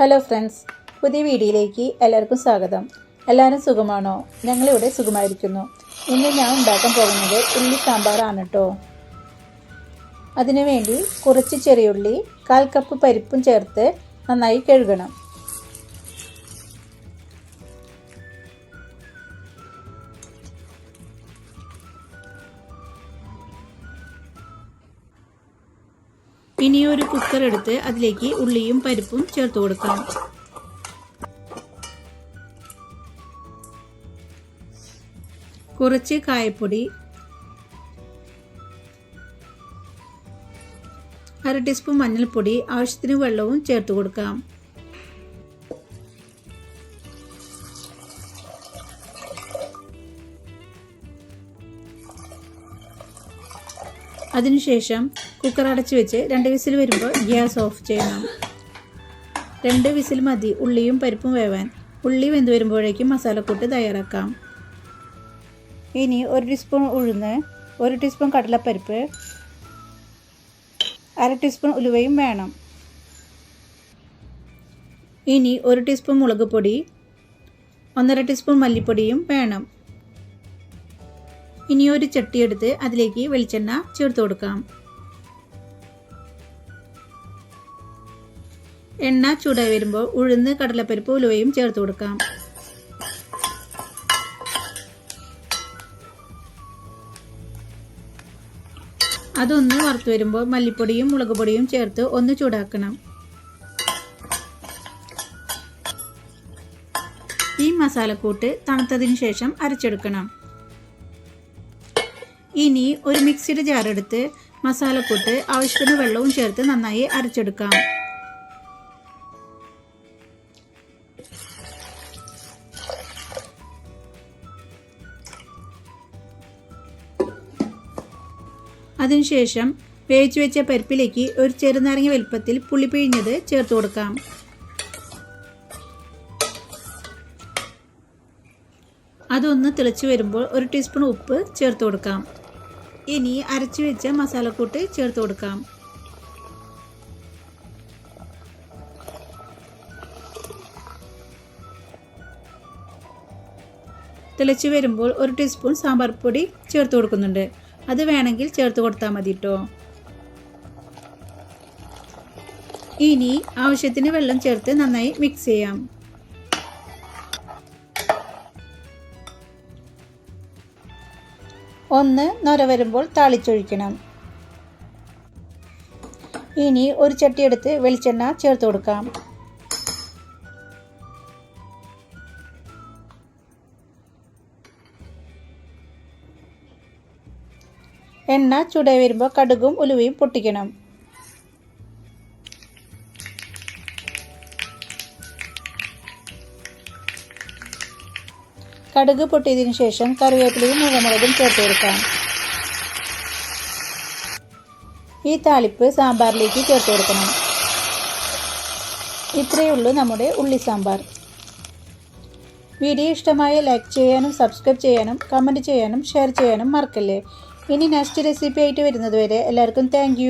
Hello friends പുതിയ വീഡിയോയിലേക്ക് എല്ലാവർക്കും സ്വാഗതം. എല്ലാവരും സുഖമാണോ? ഞങ്ങളിവിടെ സുഖമായിരിക്കുന്നു. ഇന്ന് ഞാൻ ഉണ്ടാക്കാൻ പോകുന്നത് ഉള്ളി സാമ്പാറാണ് കേട്ടോ അതിനുവേണ്ടി കുറച്ച് ചെറിയുള്ളി കാൽ കപ്പ് പരിപ്പും ചേർത്ത് നന്നായി കഴുകണം. ഇനി ഒരു കുക്കർ എടുത്ത് അതിലേക്ക് ഉള്ളിയും പരിപ്പും ചേർത്ത് കൊടുക്കാം. കുറച്ച് കായപ്പൊടി അര ടീസ്പൂൺ മഞ്ഞൾപ്പൊടി ആവശ്യത്തിന് വെള്ളവും ചേർത്ത് കൊടുക്കാം. അതിനുശേഷം കുക്കർ അടച്ചു വെച്ച് രണ്ട് വിസിൽ വരുമ്പോൾ ഗ്യാസ് ഓഫ് ചെയ്യണം. രണ്ട് വിസിൽ മതി ഉള്ളിയും പരിപ്പും വേവാൻ. ഉള്ളി വെന്ത് വരുമ്പോഴേക്കും മസാലക്കൂട്ട് തയ്യാറാക്കാം. ഇനി ഒരു ടീസ്പൂൺ ഉഴുന്ന് ഒരു ടീസ്പൂൺ കടലപ്പരിപ്പ് അര ടീസ്പൂൺ ഉലുവയും വേണം. ഇനി ഒരു ടീസ്പൂൺ മുളക് പൊടി ഒന്നര ടീസ്പൂൺ മല്ലിപ്പൊടിയും വേണം. ഇനി ഒരു ചട്ടിയെടുത്ത് അതിലേക്ക് വെളിച്ചെണ്ണ ചേർത്ത് കൊടുക്കാം. എണ്ണ ചൂടായി വരുമ്പോൾ ഉഴുന്ന് കടലപ്പരിപ്പ് ഉലുവയും ചേർത്ത് കൊടുക്കാം. അതൊന്ന് വറുത്ത് വരുമ്പോൾ മല്ലിപ്പൊടിയും മുളക് പൊടിയും ചേർത്ത് ഒന്ന് ചൂടാക്കണം. ഈ മസാലക്കൂട്ട് തണുത്തതിന് ശേഷം അരച്ചെടുക്കണം. ഇനി ഒരു മിക്സിയുടെ ജാറെടുത്ത് മസാലക്കൂട്ട് ആവശ്യത്തിന് വെള്ളവും ചേർത്ത് നന്നായി അരച്ചെടുക്കാം. അതിനുശേഷം വേവിച്ചു വെച്ച പരിപ്പിലേക്ക് ഒരു ചെറുനാരങ്ങ വലുപ്പത്തിൽ പുളി പിഴിഞ്ഞത് ചേർത്ത് കൊടുക്കാം. അതൊന്ന് തിളച്ചു വരുമ്പോൾ ഒരു ടീസ്പൂൺ ഉപ്പ് ചേർത്ത് കൊടുക്കാം. ഇനി അരച്ചു വെച്ച മസാലക്കൂട്ട് ചേർത്ത് കൊടുക്കാം. തിളച്ചു വരുമ്പോൾ ഒരു ടീസ്പൂൺ സാമ്പാർ പൊടി ചേർത്ത് കൊടുക്കുന്നുണ്ട്. അത് വേണമെങ്കിൽ ചേർത്ത് കൊടുത്താൽ മതി കേട്ടോ ഇനി ആവശ്യത്തിന് വെള്ളം ചേർത്ത് നന്നായി മിക്സ് ചെയ്യാം. ഒന്ന് നൊര വരുമ്പോൾ താളിച്ചൊഴിക്കണം. ഇനി ഒരു ചട്ടിയെടുത്ത് വെളിച്ചെണ്ണ ചേർത്ത് കൊടുക്കാം. എണ്ണ ചൂടായി വരുമ്പോൾ കടുകും ഉലുവയും പൊട്ടിക്കണം. കടുക് പൊട്ടിയതിനു ശേഷം കറിവേപ്പിലയും മുളകും ചേർത്ത് കൊടുക്കാം. ഈ താളിപ്പ് സാമ്പാറിലേക്ക് ചേർത്ത് കൊടുക്കണം. ഇത്രയേ ഉള്ളൂ നമ്മുടെ ഉള്ളി സാമ്പാർ. വീഡിയോ ഇഷ്ടമായ ലൈക്ക് ചെയ്യാനും സബ്സ്ക്രൈബ് ചെയ്യാനും കമന്റ് ചെയ്യാനും ഷെയർ ചെയ്യാനും മറക്കല്ലേ. ഇനി നെക്സ്റ്റ് റെസിപ്പി ആയിട്ട് വരുന്നത് വരെ എല്ലാവർക്കും താങ്ക്